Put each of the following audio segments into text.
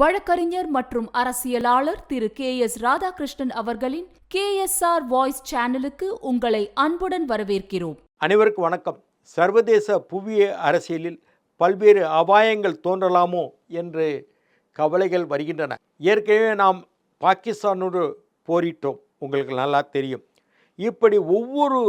வழக்கறிஞர் மற்றும் அரசியலாளர் திரு கே எஸ் ராதாகிருஷ்ணன் அவர்களின் கே எஸ் ஆர் வாய்ஸ் சேனலுக்கு உங்களை அன்புடன் வரவேற்கிறோம். அனைவருக்கும் வணக்கம். சர்வதேச புவிய அரசியலில் பல்வேறு அபாயங்கள் தோன்றலாமோ என்று கவலைகள் வருகின்றன. ஏற்கனவே நாம் பாகிஸ்தானோடு போரிட்டோம். உங்களுக்கு நல்லா தெரியும். இப்படி ஒவ்வொரு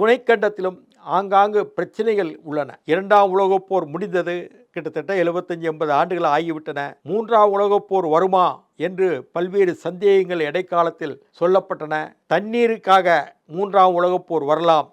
துணைக்கண்டத்திலும் ஆங்காங்கு பிரச்சனைகள் உள்ளன. இரண்டாம் உலகப் போர் முடிந்தது. கிட்டத்தட்ட எழுபத்தஞ்சு எண்பது ஆண்டுகள் ஆகிவிட்டன. மூன்றாம் உலகப் போர் வருமா என்று பல்வேறு சந்தேகங்கள் இடைக்காலத்தில் சொல்லப்பட்டன. தண்ணீருக்காக மூன்றாம் உலகப் போர் வரலாம்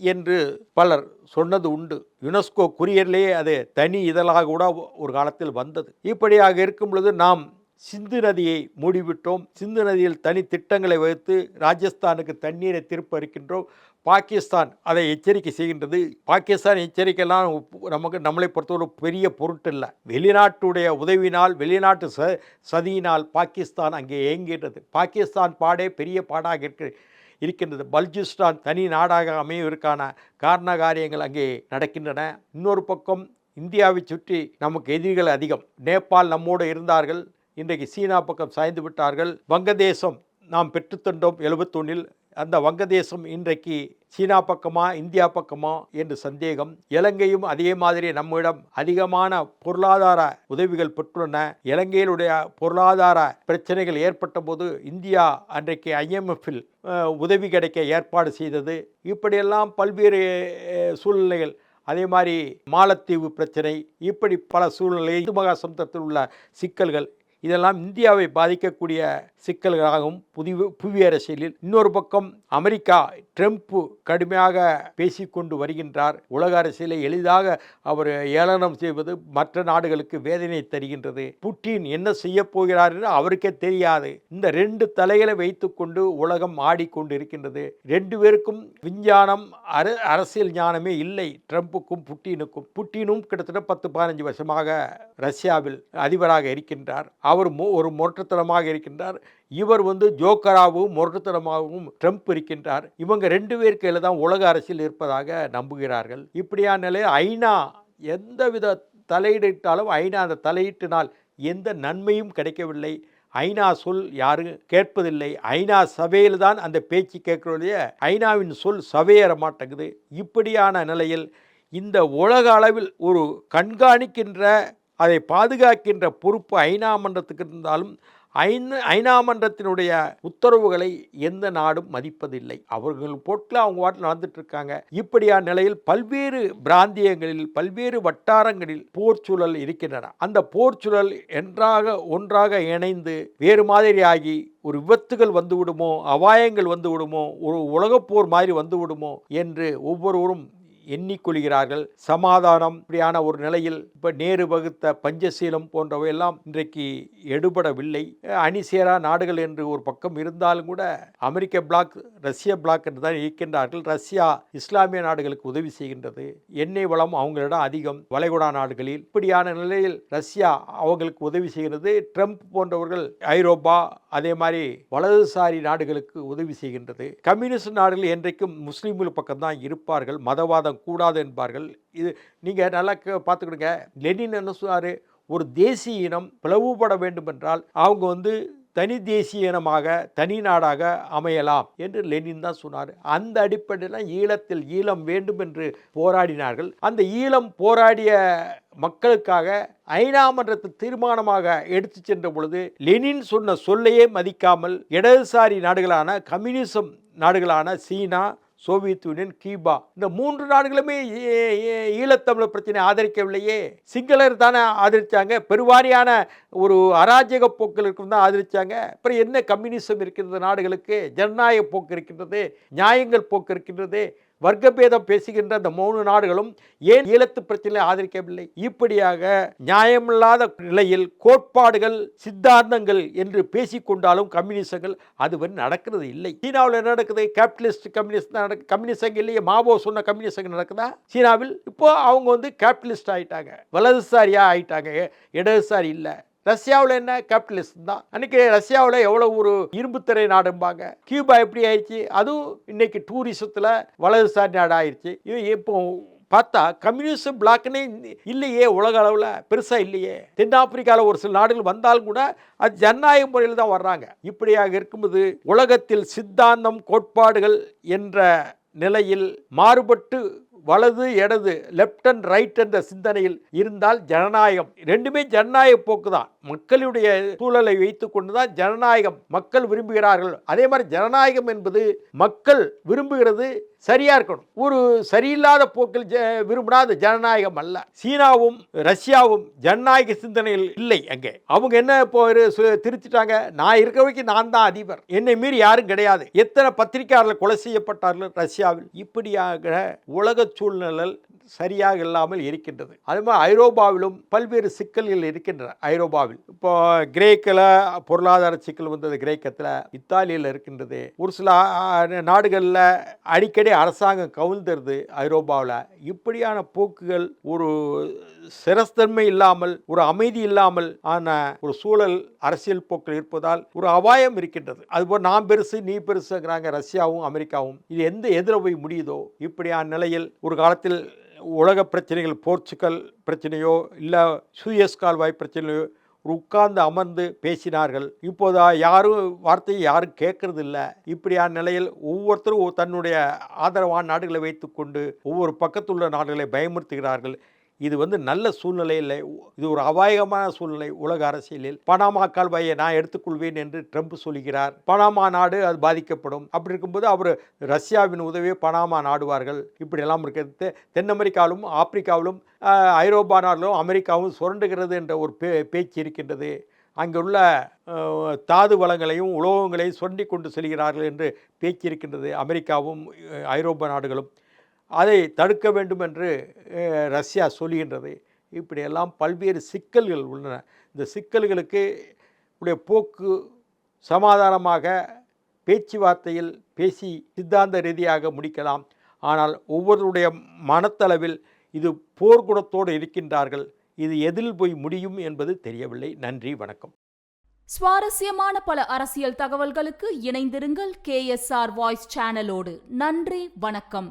என்று பலர் சொன்னது உண்டு. யுனெஸ்கோ குறியீரிலேயே அது தனி இதழாக கூட ஒரு காலத்தில் வந்தது. இப்படியாக இருக்கும் பொழுது நாம் சிந்து நதியை மூடிவிட்டோம். சிந்து நதியில் தனி திட்டங்களை வகுத்து ராஜஸ்தானுக்கு தண்ணீரை திருப்ப இருக்கின்றோம். பாகிஸ்தான் அதை எச்சரிக்கை செய்கின்றது. பாகிஸ்தான் எச்சரிக்கைலாம் நமக்கு நம்மளை பொறுத்தவரை பெரிய பொருட்டு இல்லை வெளிநாட்டுடைய உதவினால் வெளிநாட்டு ச சதியினால் பாகிஸ்தான் அங்கே இயங்குகின்றது. பாகிஸ்தான் பாடே பெரிய பாடாக இருக்கு இருக்கின்றது. பல்ஜிஸ்தான் தனி நாடாக அமைவதற்கான காரண காரியங்கள் அங்கே நடக்கின்றன. இன்னொரு பக்கம் இந்தியாவை சுற்றி நமக்கு எதிரிகள் அதிகம். நேபாள் நம்மோடு இருந்தார்கள். இன்றைக்கு சீனா பக்கம் சாய்ந்து விட்டார்கள். வங்கதேசம் நாம் பெற்றுத்தந்தோம் எழுபத்தொன்னில். அந்த வங்கதேசம் இன்றைக்கு சீனா பக்கமா இந்தியா பக்கமா என்று சந்தேகம். இலங்கையும் அதே மாதிரி நம்மிடம் அதிகமான பொருளாதார உதவிகள் பெற்றுள்ளன. இலங்கையிலுடைய பொருளாதார பிரச்சனைகள் ஏற்பட்ட போது இந்தியா அன்றைக்கு ஐஎம்எஃப்பில் உதவி கிடைக்க ஏற்பாடு செய்தது. இப்படியெல்லாம் பல்வேறு சூழ்நிலைகள். அதே மாதிரி மாலத்தீவு பிரச்சனை இப்படி பல சூழ்நிலை இந்து மகா சமுத்திரத்தில் உள்ள சிக்கல்கள் இதெல்லாம் இந்தியாவை பாதிக்கக்கூடிய சிக்கல்களாகவும் புதி புவி அரசியலில் இன்னொரு பக்கம் அமெரிக்கா ட்ரம்ப் கடுமையாக பேசிக்கொண்டு வருகின்றார். உலக அரசியலை எளிதாக அவர் ஏளனம் செய்வது மற்ற நாடுகளுக்கு வேதனை தருகின்றது. புட்டின் என்ன செய்ய போகிறார் என்று அவருக்கே தெரியாது. இந்த ரெண்டு தலைகளை வைத்துக்கொண்டு உலகம் ஆடிக்கொண்டு இருக்கின்றது ரெண்டு பேருக்கும் விஞ்ஞானம் அர அரசியல் ஞானமே இல்லை. ட்ரம்ப்புக்கும் புட்டினுக்கும். புட்டினும் கிட்டத்தட்ட பத்து பதினஞ்சு வருஷமாக ரஷ்யாவில் அதிபராக இருக்கின்றார். அவர் ஒரு முரட்டுத்தனமாக இருக்கின்றார். இவர் வந்து ஜோக்கராகவும் முரட்டுத்தனமாகவும் ட்ரம்ப் இருக்கின்றார். இவங்க ரெண்டு பேர் கையில் தான் உலக அரசியல் இருப்பதாக நம்புகிறார்கள். இப்படியான நிலையில் ஐநா எந்தவித தலையிட்டாலும் ஐநா அந்த தலையிட்டினால் எந்த நன்மையும் கிடைக்கவில்லை. ஐநா சொல் யாரும் கேட்பதில்லை. ஐநா சபையில் தான் அந்த பேச்சு கேட்கிறோடைய ஐநாவின் சொல் சபையேற மாட்டேங்குது. இப்படியான நிலையில் இந்த உலக அளவில் ஒரு கண்காணிக்கின்ற அதை பாதுகாக்கின்ற பொறுப்பு ஐநா மன்றத்துக்கு இருந்தாலும் ஐந்து ஐநா மன்றத்தினுடைய உத்தரவுகளை எந்த நாடும் மதிப்பதில்லை. அவர்கள் போட்டில் அவங்க வாட்டில் நடந்துட்டு இருக்காங்க இப்படியான நிலையில் பல்வேறு பிராந்தியங்களில் பல்வேறு வட்டாரங்களில் போர் சூழல் இருக்கின்றன. அந்த போர் சூழல் என்றாக ஒன்றாக இணைந்து வேறு மாதிரியாகி ஒரு விபத்துகள் வந்து விடுமோ அபாயங்கள் வந்து விடுமோ ஒரு உலகப்போர் மாதிரி வந்து விடுமோ என்று ஒவ்வொருவரும் எண்ணிக்கொள்கிறார்கள். சமாதானம் இப்படியான ஒரு நிலையில் இப்போ நேரு வகுத்த பஞ்சசீலம் போன்றவையெல்லாம் இன்றைக்கு எடுபடவில்லை. அணிசேரா நாடுகள் என்று ஒரு பக்கம் இருந்தாலும் கூட அமெரிக்க பிளாக் ரஷ்ய பிளாக் என்று தான் இருக்கின்றார்கள். ரஷ்யா இஸ்லாமிய நாடுகளுக்கு உதவி செய்கின்றது. எண்ணெய் வளம் அவங்களிடம் அதிகம். வளைகுடா நாடுகளில் இப்படியான நிலையில் ரஷ்யா அவங்களுக்கு உதவி செய்கிறது. ட்ரம்ப் போன்றவர்கள் ஐரோப்பா அதே மாதிரி வலதுசாரி நாடுகளுக்கு உதவி செய்கின்றது. கம்யூனிஸ்ட் நாடுகள் என்றைக்கும் முஸ்லீம்கள் பக்கம்தான் இருப்பார்கள். மதவாதம் கூடாது என்பார்கள். இது நீங்கள் நல்லா பார்த்துக்கிடுங்க. லெனின் என்ன சொன்னார்? ஒரு தேசிய இனம் பிளவுபட வேண்டும் என்றால் அவங்க வந்து தனி தேசிய இனமாக தனி நாடாக அமையலாம் என்று லெனின் தான் சொன்னார். அந்த அடிப்படையில் ஈழத்தில் ஈழம் வேண்டும் என்று போராடினார்கள். அந்த ஈழம் போராடிய மக்களுக்காக ஐநா மன்றத்தை தீர்மானமாக எடுத்து சென்ற பொழுது லெனின் சொன்ன சொல்லையே மதிக்காமல் இடதுசாரி நாடுகளான கம்யூனிசம் நாடுகளான சீனா சோவியத் யூனியன் கியூபா இந்த மூன்று நாடுகளுமே ஈழத்தமிழர் பிரச்சனை ஆதரிக்கவில்லையே. சிங்களர் தானே ஆதரித்தாங்க பெருவாரியான ஒரு அராஜக போக்கில் இருக்கும் தான் ஆதரித்தாங்க அப்புறம் என்ன கம்யூனிசம் இருக்கின்றது நாடுகளுக்கு? ஜனநாயக போக்கு இருக்கின்றது நியாயங்கள் போக்கு இருக்கின்றது. வர்க்கபேதம் பேசுகின்ற அந்த மூணு நாடுகளும் ஏன் ஈழத்து பிரச்சனையை ஆதரிக்கவில்லை? இப்படியாக நியாயமில்லாத நிலையில் கோட்பாடுகள் சித்தாந்தங்கள் என்று பேசிக்கொண்டாலும் கம்யூனிசங்கள் அதுவரை நடக்கிறது இல்லை. சீனாவில் என்ன நடக்குது? கேபிட்டலிஸ்ட் கம்யூனிஸ்ட் நடக்கு கம்யூனிசங்க இல்லையே? மாவோ சொன்ன கம்யூனிசங்க நடக்குதா? சீனாவில் இப்போ அவங்க வந்து கேபிட்டலிஸ்ட் ஆகிட்டாங்க வலதுசாரியாக ஆகிட்டாங்க இடதுசாரி இல்லை. ரஷ்யாவில் என்ன? கேபிட்டலிஸ்ட் தான். அன்றைக்கி ரஷ்யாவில் எவ்வளோ ஒரு இரும்புத்திரை நாடும்பாங்க. கியூபா எப்படி ஆயிடுச்சு? அதுவும் இன்றைக்கி டூரிசத்தில் வலதுசாரி நாடு ஆயிடுச்சு இது இப்போ பார்த்தா கம்யூனிஸ்ட் பிளாக்னே இல்லையே உலக அளவில். பெருசாக இல்லையே. தென்னாப்பிரிக்காவில் ஒரு சில நாடுகள் வந்தாலும் கூட அது ஜனநாயக முறையில் தான் வர்றாங்க. இப்படியாக இருக்கும்போது உலகத்தில் சித்தாந்தம் கோட்பாடுகள் என்ற நிலையில் மாறுபட்டு வலது இடது லெஃப்ட் அண்ட் ரைட் என்ற சிந்தனையில் இருந்தால் ஜனநாயகம். ரெண்டுமே ஜனநாயக போக்கு தான். மக்களுடைய சூழலை வைத்துக் கொண்டு தான் ஜனநாயகம். மக்கள் விரும்புகிறார்கள். அதே மாதிரி ஜனநாயகம் என்பது மக்கள் விரும்புகிறது சரியாக இருக்கணும். ஒரு சரியில்லாத போக்கில் ஜ விரும்பினா அது ஜனநாயகம் அல்ல. சீனாவும் ரஷ்யாவும் ஜனநாயக சிந்தனையில் இல்லை அங்கே. அவங்க என்ன இப்போ சு- திருத்திட்டாங்க? நான் இருக்க வரைக்கும் நான் தான் அதிபர். என்னை மீறி யாரும் கிடையாது. எத்தனை பத்திரிகையாளர்கள் கொலை செய்யப்பட்டார்கள் ரஷ்யாவில்? இப்படியாக உலக சூழ்நிலை சரியாக இல்லாமல் இருக்கின்றது. அது மாதிரி ஐரோப்பாவிலும் பல்வேறு சிக்கல்கள் இருக்கின்றன. ஐரோப்பாவில் இப்போ கிரேக்கில் பொருளாதார சிக்கல் வந்தது கிரேக்கத்தில் இத்தாலியில் இருக்கின்றது. ஒரு சில நாடுகளில் அடிக்கடி அரசாங்கம் கவுழ்ந்துருது ஐரோப்பாவில். இப்படியான போக்குகள் ஒரு சிரஸ்தன்மை இல்லாமல் ஒரு அமைதி இல்லாமல் ஆன ஒரு சூழல் அரசியல் போக்கில் இருப்பதால் ஒரு அபாயம் இருக்கின்றது. அதுபோல் நான் பெருசு நீ பெருசுங்கிறாங்க ரஷ்யாவும் அமெரிக்காவும். இது எந்த எதிர போய் முடியுதோ இப்படியான நிலையில் ஒரு காலத்தில் உலக பிரச்சனைகள் போர்ச்சுகல் பிரச்சனையோ இல்லை சூயஸ் கால்வாய் பிரச்சனையோ உட்கார்ந்து அமர்ந்து பேசினார்கள். இப்போதா யாரும் வார்த்தையை யாரும் கேட்கறது இல்லை இப்படியான நிலையில் ஒவ்வொருத்தரும் தன்னுடைய ஆதரவான நாடுகளை வைத்துக்கொண்டு ஒவ்வொரு பக்கத்துள்ள நாடுகளை பயமுறுத்துகிறார்கள். இது வந்து நல்ல சூழ்நிலை இல்லை இது ஒரு அபாயகமான சூழ்நிலை உலக அரசியலில். பனாமா கால்வாயை நான் எடுத்துக்கொள்வேன் என்று ட்ரம்ப் சொல்கிறார். பனாமா நாடு அது பாதிக்கப்படும். அப்படி இருக்கும்போது அவர் ரஷ்யாவின் உதவியை பனாமா நாடுவார்கள். இப்படியெல்லாம் இருக்கிறது. தென் அமெரிக்காவிலும் ஆப்பிரிக்காவிலும் ஐரோப்பா நாடுகளும் அமெரிக்காவும் சுரண்டுகிறது என்ற ஒரு பே பேச்சு இருக்கின்றது. அங்குள்ள தாது வளங்களையும் உலோகங்களையும் சுரண்டி கொண்டு செல்கிறார்கள் என்று பேச்சு இருக்கின்றது அமெரிக்காவும் ஐரோப்பா நாடுகளும். அதை தடுக்க வேண்டும் என்று ரஷ்யா சொல்கின்றது இப்படியெல்லாம் பல்வேறு சிக்கல்கள் உள்ளன. இந்த சிக்கல்களுக்கு உடைய போக்கு சமாதானமாக பேச்சுவார்த்தையில் பேசி சித்தாந்த ரீதியாக முடிக்கலாம். ஆனால் ஒவ்வொருவருடைய மனத்தளவில் இது போர்க்குணத்தோடு இருக்கின்றார்கள். இது எதில் போய் முடியும் என்பது தெரியவில்லை. நன்றி வணக்கம். சுவாரஸ்யமான பல அரசியல் தகவல்களுக்கு இணைந்திருங்கள் கேஎஸ்ஆர் வாய்ஸ் சேனலோடு. நன்றி வணக்கம்.